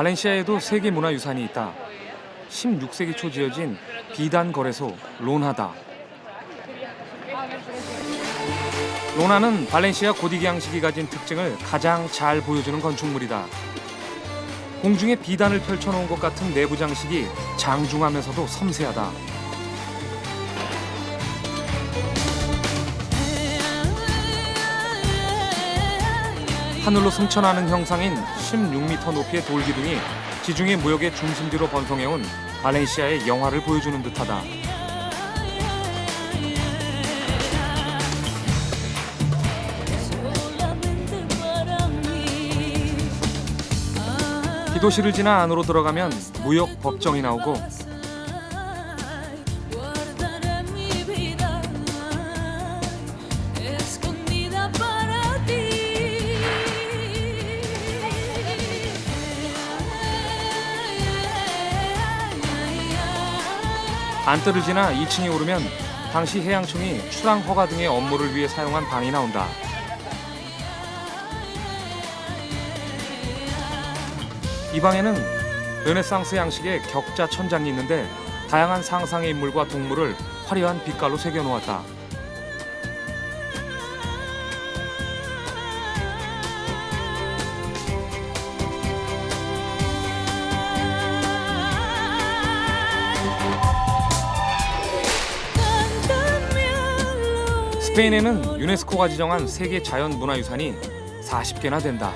발렌시아에도 세계 문화유산이 있다. 16세기 초 지어진 비단 거래소 로나다. 로나는 발렌시아 고딕 양식이 가진 특징을 가장 잘 보여주는 건축물이다. 공중에 비단을 펼쳐놓은 것 같은 내부 장식이 장중하면서도 섬세하다. 하늘로 승천하는 형상인 16m 높이의 돌기둥이 지중해 무역의 중심 지로 번성해온 발렌시아의 영화를 보여주는 듯하다. 기도실을 지나 안으로 들어가면 무역 법정이 나오고 안뜰을 지나 2층에 오르면 당시 해양청이 출항 허가 등의 업무를 위해 사용한 방이 나온다. 이 방에는 르네상스 양식의 격자 천장이 있는데 다양한 상상의 인물과 동물을 화려한 빛깔로 새겨 놓았다. 스페인에는 유네스코가 지정한 세계 자연문화유산이 40개나 된다.